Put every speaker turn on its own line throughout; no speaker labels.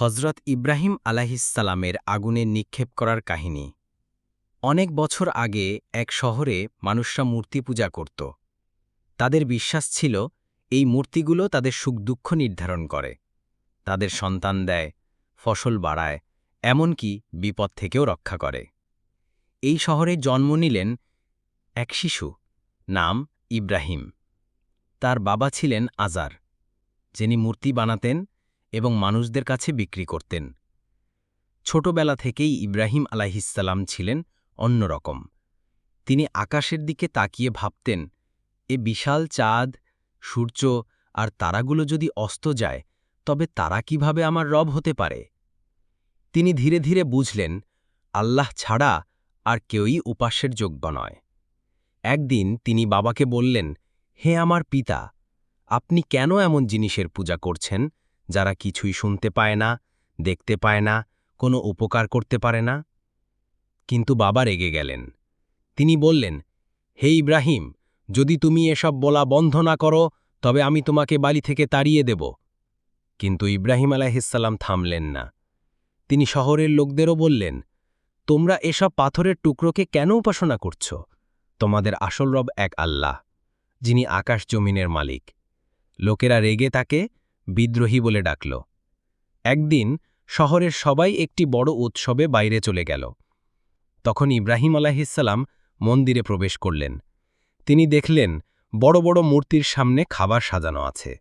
হজরত ইব্রাহিম আলাহিসাল্লামের আগুনে নিক্ষেপ করার কাহিনী। অনেক বছর আগে এক শহরে মানুষরা মূর্তি পূজা করত। তাদের বিশ্বাস ছিল এই মূর্তিগুলো তাদের সুখ দুঃখ নির্ধারণ করে। তাদের সন্তান দেয়, ফসল বাড়ায়, এমনকি বিপদ থেকেও রক্ষা করে। এই শহরে জন্ম নিলেন এক শিশু নাম ইব্রাহিম। তার বাবা ছিলেন আজার, যিনি মূর্তি বানাতেন এবং মানুষদের কাছে বিক্রি করতেন। ছোটবেলা থেকেই ইব্রাহিম আলাহিসাল্লাম ছিলেন অন্যরকম। তিনি আকাশের দিকে তাকিয়ে ভাবতেন, এ বিশাল চাঁদ, সূর্য আর তারাগুলো যদি অস্ত যায়, তবে তারা কীভাবে আমার রব হতে পারে? তিনি ধীরে ধীরে বুঝলেন, আল্লাহ ছাড়া আর কেউই উপাস্যের যোগ্য নয়। একদিন তিনি বাবাকে বললেন, হে আমার পিতা, আপনি কেন এমন জিনিসের পূজা করছেন? যারা কিছুই শুনতে পায় না, দেখতে পায় না, কোনো উপকার করতে পারে না। কিন্তু বাবা রেগে গেলেন। তিনি বললেন, হে ইব্রাহিম, যদি তুমি এসব বলা বন্ধ না করো, তবে আমি তোমাকে বাড়ি থেকে তাড়িয়ে দেব। কিন্তু ইব্রাহিম আলাহিসাল্লাম থামলেন না। তিনি শহরের লোকদেরও বললেন, তোমরা এসব পাথরের টুকরোকে কেন উপাসনা করছ? তোমাদের আসল রব এক আল্লাহ, যিনি আকাশ জমিনের মালিক। লোকেরা রেগে তাকে বিদ্রোহী বলে ডাকল। একদিন শহরের সবাই একটি বড় উৎসবে বাইরে চলে গেল। তখন ইব্রাহিম আলাহিসাল্লাম মন্দিরে প্রবেশ করলেন। তিনি দেখলেন বড় বড় মূর্তির সামনে খাবার সাজানো আছে।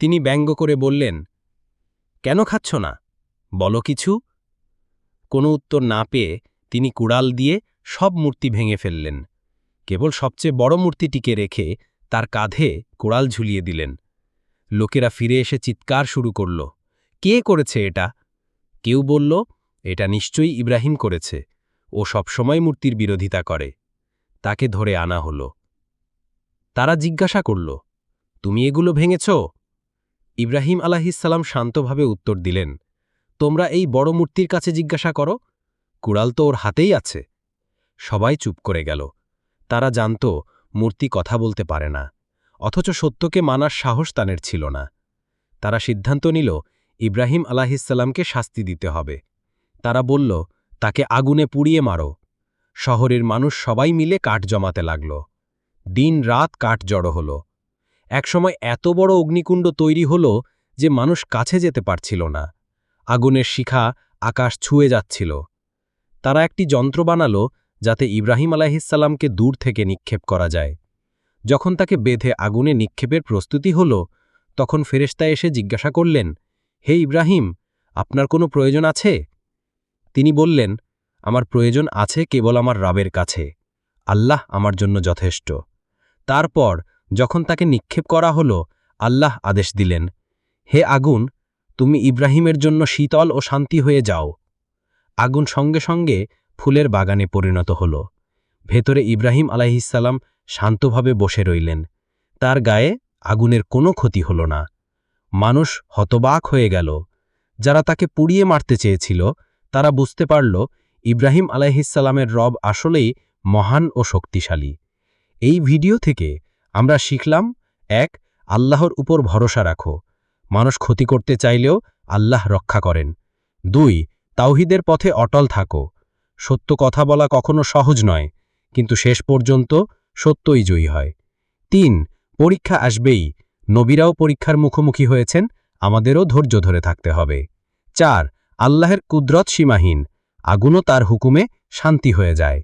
তিনি ব্যঙ্গ করে বললেন, কেন খাচ্ছ না? বলো কিছু? কোনো উত্তর না পেয়ে তিনি কুড়াল দিয়ে সব মূর্তি ভেঙে ফেললেন। কেবল সবচেয়ে বড় মূর্তিটিকে রেখে তার কাঁধে কোড়াল ঝুলিয়ে দিলেন। লোকেরা ফিরে এসে চিৎকার শুরু করল, কে করেছে এটা? কেউ বলল, এটা নিশ্চয়ই ইব্রাহিম করেছে। ও সবসময় মূর্তির বিরোধিতা করে। তাকে ধরে আনা হল। তারা জিজ্ঞাসা করল, তুমি এগুলো ভেঙেছ? ইব্রাহিম আলাহিসাল্লাম শান্তভাবে উত্তর দিলেন, তোমরা এই বড় মূর্তির কাছে জিজ্ঞাসা করো। কুড়াল তো ওর হাতেই আছে। সবাই চুপ করে গেল। তারা জানত মূর্তি কথা বলতে পারে না। অথচ সত্যকে মানার সাহস তানের ছিল না। তারা সিদ্ধান্ত নিল, ইব্রাহিম আলাহিসাল্লামকে শাস্তি দিতে হবে। তারা বলল, তাকে আগুনে পুড়িয়ে মারো। শহরের মানুষ সবাই মিলে কাঠ জমাতে লাগল। দিন রাত কাঠ জড়ো হল। একসময় এত বড় অগ্নিকুণ্ড তৈরি হল যে মানুষ কাছে যেতে পারছিল না। আগুনের শিখা আকাশ ছুঁয়ে যাচ্ছিল। তারা একটি যন্ত্র বানাল যাতে ইব্রাহিম আলাহিসাল্লামকে দূর থেকে নিক্ষেপ করা যায়। যখন তাকে বেঁধে আগুনে নিক্ষেপের প্রস্তুতি হল, তখন ফেরেস্তা এসে জিজ্ঞাসা করলেন, হে ইব্রাহিম, আপনার কোনো প্রয়োজন আছে? তিনি বললেন, আমার প্রয়োজন আছে কেবল আমার রাবের কাছে। আল্লাহ আমার জন্য যথেষ্ট। তারপর যখন তাকে নিক্ষেপ করা হল, আল্লাহ আদেশ দিলেন, হে আগুন, তুমি ইব্রাহিমের জন্য শীতল ও শান্তি হয়ে যাও। আগুন সঙ্গে সঙ্গে ফুলের বাগানে পরিণত হল। ভেতরে ইব্রাহিম আলাইহিসাল্লাম শান্তভাবে বসে রইলেন। তার গায়ে আগুনের কোনো ক্ষতি হল না। মানুষ হতবাক হয়ে গেল। যারা তাকে পুড়িয়ে মারতে চেয়েছিল, তারা বুঝতে পারল ইব্রাহিম আলাইহিসাল্লামের রব আসলেই মহান ও শক্তিশালী। এই ভিডিও থেকে আমরা শিখলাম, এক, আল্লাহর উপর ভরসা রাখো। মানুষ ক্ষতি করতে চাইলেও আল্লাহ রক্ষা করেন। দুই, তাওহিদের পথে অটল থাকো। সত্য কথা বলা কখনো সহজ নয়। কিন্তু শেষ পর্যন্ত সত্যই জয়ী হয়। তিন, পরীক্ষা আসবেই। নবীরাও পরীক্ষার মুখোমুখি হয়েছেন, আমাদেরও ধৈর্য ধরে থাকতে হবে। চার, আল্লাহের কুদরত সীমাহীন। আগুনও তার হুকুমে শান্তি হয়ে যায়।